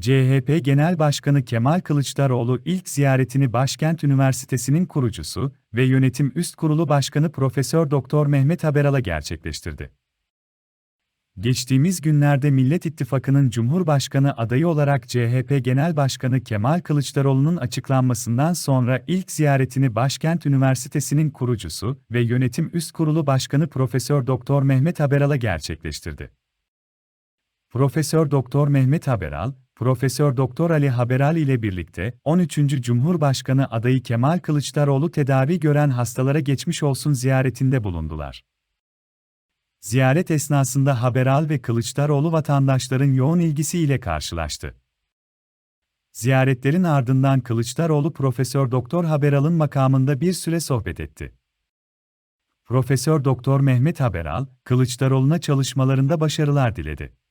CHP Genel Başkanı Kemal Kılıçdaroğlu ilk ziyaretini Başkent Üniversitesi'nin kurucusu ve Yönetim Üst Kurulu Başkanı Profesör Doktor Mehmet Haberal'a gerçekleştirdi. Geçtiğimiz günlerde Millet İttifakı'nın Cumhurbaşkanı adayı olarak CHP Genel Başkanı Kemal Kılıçdaroğlu'nun açıklanmasından sonra ilk ziyaretini Başkent Üniversitesi'nin kurucusu ve Yönetim Üst Kurulu Başkanı Profesör Doktor Mehmet Haberal'a gerçekleştirdi. Profesör Doktor Mehmet Haberal, Profesör Doktor Ali Haberal ile birlikte 13. Cumhurbaşkanı adayı Kemal Kılıçdaroğlu tedavi gören hastalara geçmiş olsun ziyaretinde bulundular. Ziyaret esnasında Haberal ve Kılıçdaroğlu vatandaşların yoğun ilgisiyle karşılaştı. Ziyaretlerin ardından Kılıçdaroğlu Profesör Doktor Haberal'ın makamında bir süre sohbet etti. Profesör Doktor Mehmet Haberal, Kılıçdaroğlu'na çalışmalarında başarılar diledi.